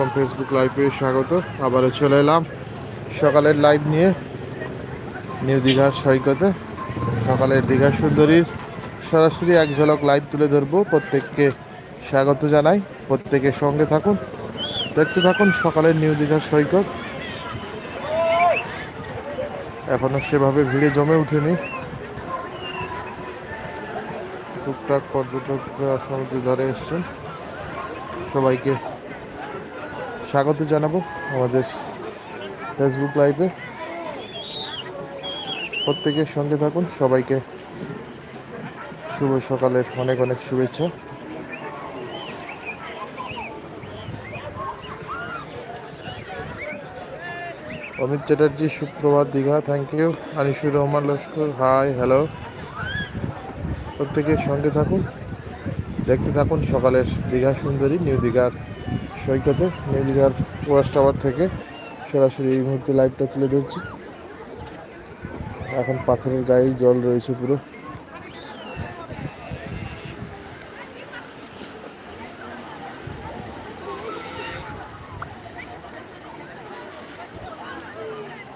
From Facebook লাইভে স্বাগত। আবারও চলে এলাম সকালের লাইভ নিয়ে। নিউ দীঘার সৈকতে। সকালের দীঘা সুন্দরীর সরাসরি এক ঝলক লাইভ তুলে ধরবো। প্রত্যেককে স্বাগত জানাই। প্রত্যেকের সঙ্গে থাকুন। দেখতে থাকুন সকালের নিউ দীঘার সৈকত। এখনও সেভাবে ভিড়ে জমে ওঠেনি টুকটাক পর্যটকরা সমুদ্রের ধারে এসছেন। সবাইকে স্বাগত জানাব আমাদের ফেসবুক লাইভে প্রত্যেকের সঙ্গে থাকুন, সবাইকে শুভ সকালের অনেক অনেক শুভেচ্ছা। অমিত চ্যাটার্জি, সুপ্রভাত Digha thank you Anisur Rahman Laskar hi hello প্রত্যেকের সঙ্গে থাকুন, দেখতে থাকুন সকালের দীঘা সুন্দরী, নিউ দীঘার সৈকতে দীঘার ওয়াশ টাওয়ার থেকে সরাসরি এই মুহূর্তে লাইভটা তুলে ধরছি। এখন পাথরের গায়ে জল রয়েছে পুরো।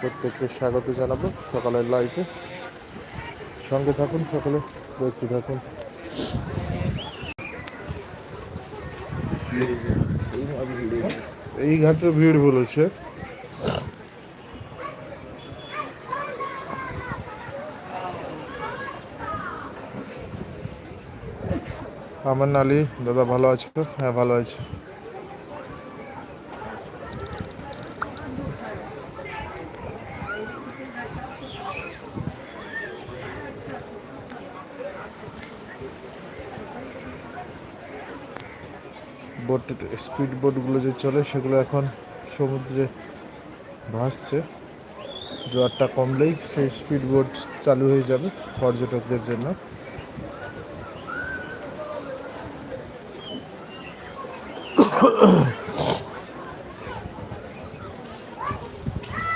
প্রত্যেককে স্বাগত জানাব সকালের লাইভে সঙ্গে থাকুন, সকালে দেখতে থাকুন। এই ঘাটে ভিড় বলেছে। আমার নালি দাদা ভালো আছো? হ্যাঁ ভালো আছি। বোট স্পিড বোটগুলো যে চলে সেগুলো এখন সমুদ্রে ভাসছে। জোয়ারটা কমলেই সেই স্পিড বোট চালু হয়ে যাবে পর্যটকদের জন্য।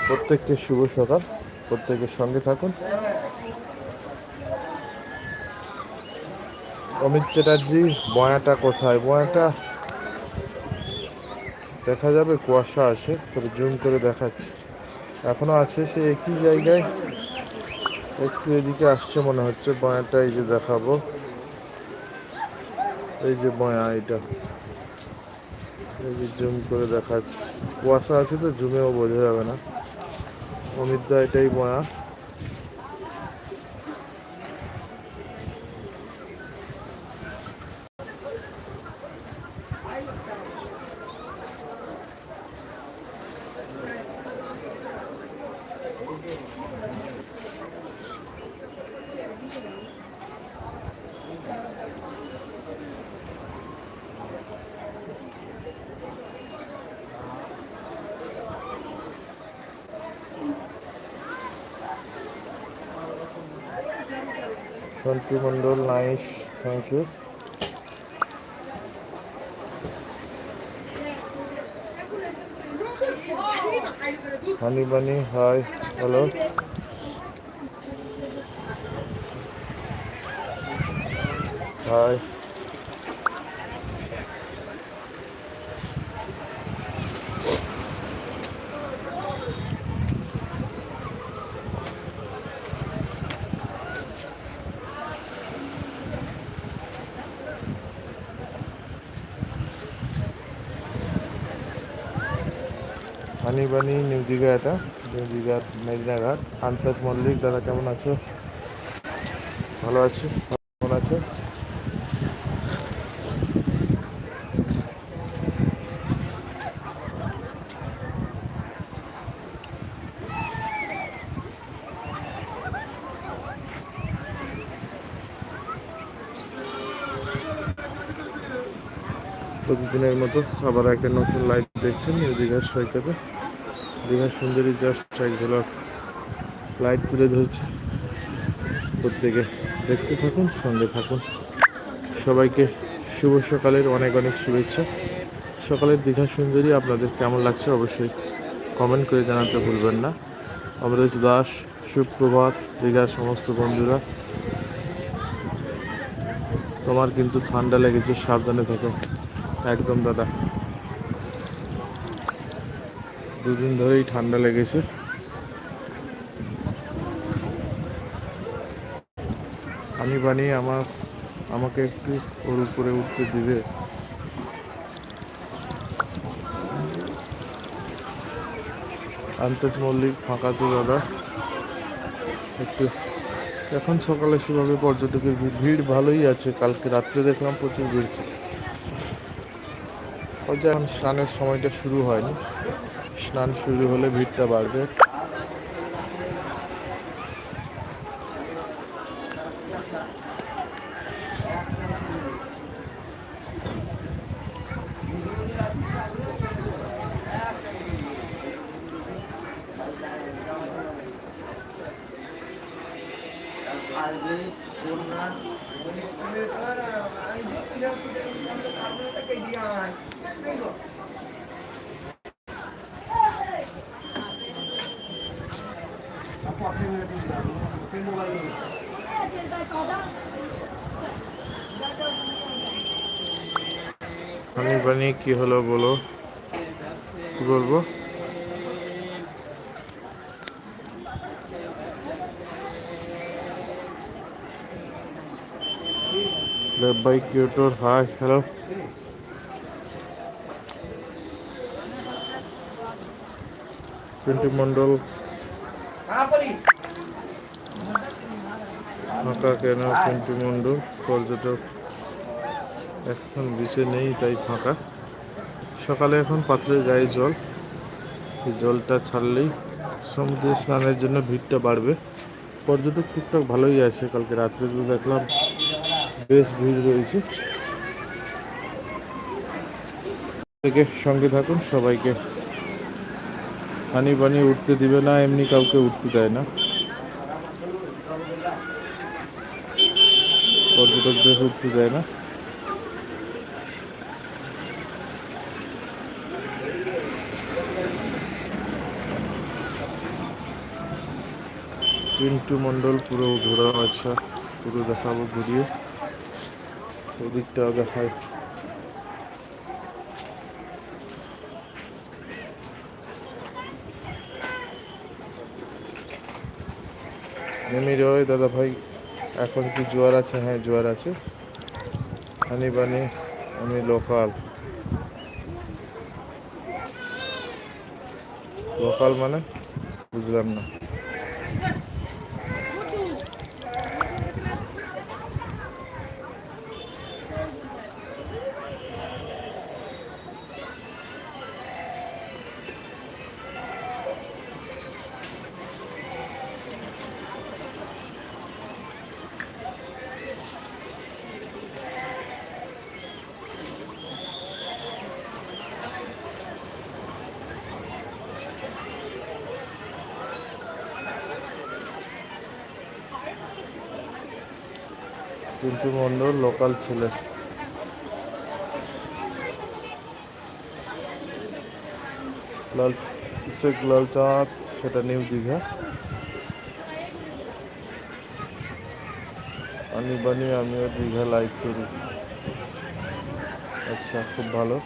প্রত্যেককে শুভ সকাল। প্রত্যেকের সঙ্গে থাকুন। অমিত চ্যাটার্জি, বয়াটা কোথায়? বয়াটা দেখা যাবে, কুয়াশা আছে তবে জুম করে দেখাচ্ছি। এখনও আছে সে একই জায়গায়। একটু এদিকে আসছে মনে হচ্ছে, বয়াটা এই যে দেখাবো। এই যে বয়া এটা এই যে জুম করে দেখাচ্ছি। কুয়াশা আছে তো, জুমেও বোঝা যাবে না। অমিত দা এটাই বয়া। Santu Mandal nice thank you honey bunny hi hello hi honey bunny, new Digha এটা, নিউ দীঘার মেদিনাঘাট আন্তাজ মল্লিক, দাদা কেমন আছো? ভালো আছি, কেমন আছে? প্রতিদিনের মতো আবার একটা নতুন লাইভ দেখছেন নিউ দীঘার সৈকতে। দীঘার সুন্দরী জাস্ট এক ঝলক লাইভ তুলে ধরছে। প্রত্যেকে দেখতে থাকুন, সঙ্গে থাকুন। সবাইকে শুভ সকালের অনেক অনেক শুভেচ্ছা। সকালের দীঘা সুন্দরী আপনাদের কেমন লাগছে অবশ্যই কমেন্ট করে জানাতে ভুলবেন না। অমরেশ দাস, সুপ্রভাত, দীঘার সমস্ত বন্ধুরা। তোমার কিন্তু ঠান্ডা লেগেছে, সাবধানে থাকো। একদম দাদা। দুদিন ধরেই ঠান্ডা লেগেছে। আমি বানিয়ে আমার, আমাকে একটু ওর উপরে উঠতে দিবে। আন্তজ মল্লিক, ফাঁকা তো দাদা। একটু, এখন সকালে সেভাবে পর্যটকের ভিড় ভালোই আছে। কালকে রাত্রে দেখলাম প্রচুর ভিড় ছিল। এখন স্নানের সময়টা শুরু হয়নি। স্নান শুরু হলে ভিড়টা বাড়বে। পানি পানি কি হলো বলো? কি বলব? ভাই কিউটোর হাই হ্যালো। পিন্টু মন্ডল। ফাঁকা কেন পিন্টু মন্ডল পর্যটক এখন বিচে নেই, তাই ফাঁকা। সকালে এখন পাথরের গায়ে জল। জলটা ছাড়লেই সমুদ্রে স্নানের জন্য ভিড়টা বাড়বে। পর্যটক টুকটাক ভালোই আছে, কালকে রাত্রে তো দেখলাম বেশ ভিড় রয়েছে। থেকে সঙ্গে থাকুন, সবাইকে পানি পানি উঠতে দিবে না, এমনি কাউকে উঠতে দেয় না। উঠতে দেয় না। পিন্টু মণ্ডল পুরো ঘোরা আচ্ছা পুরো দেখাবো ঘুরিয়ে। ওদিকটাও দেখায় নেমে রয় দাদা ভাই। এখন কি জোয়ার আছে? হ্যাঁ জোয়ার আছে। হানি বানি, আমি লোকাল। লোকাল মানে? বুঝলাম না। পিন্টু মন্ডল লোকাল ছেলে। লাল শেখ লাল চাঁদ সেটা নিউ দীঘা। আনি বানি, আমিও দীঘা লাইক করি। আচ্ছা খুব ভালো।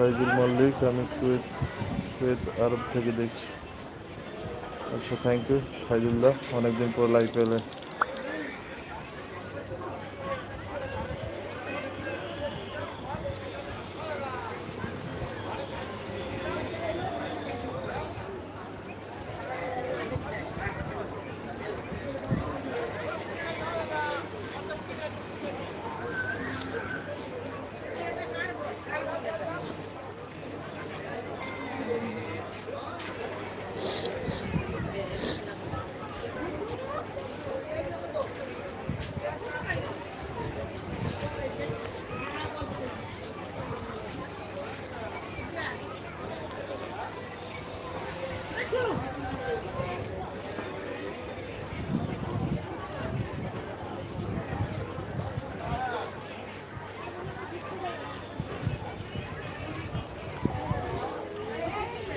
শহীদুল মল্লিক, আমি কুয়েত কুয়েত আরব থেকে দেখছি। আচ্ছা থ্যাংক ইউ ফাইজুল্লাহ অনেকদিন পর লাইভ পেলেন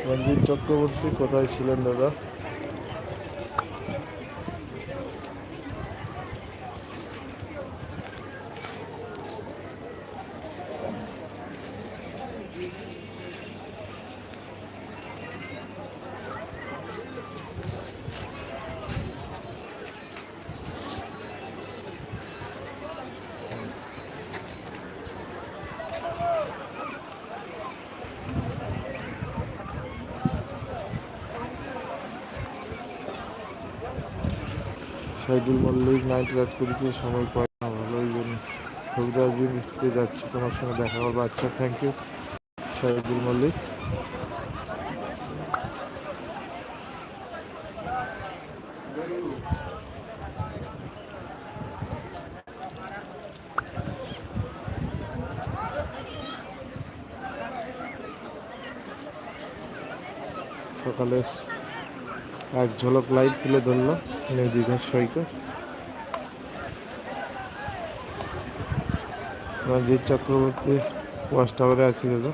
রঞ্জিত চক্রবর্তী কোথায় ছিলেন দাদা? সাইদুল মল্লিক, নাইট রাত করেছে, সময় পায় না, ভালো ওই জন্য ছবিটা একদিন মিশতে যাচ্ছি, তোমার সঙ্গে দেখা করব আচ্ছা থ্যাংক ইউ সাইদুল মল্লিক। সকালের এক ঝলক লাইট তুলে ধরল দীঘার সৈকত। রঞ্জিত চক্রবর্তী ওয়াশ টাওয়ারে আছি দাদা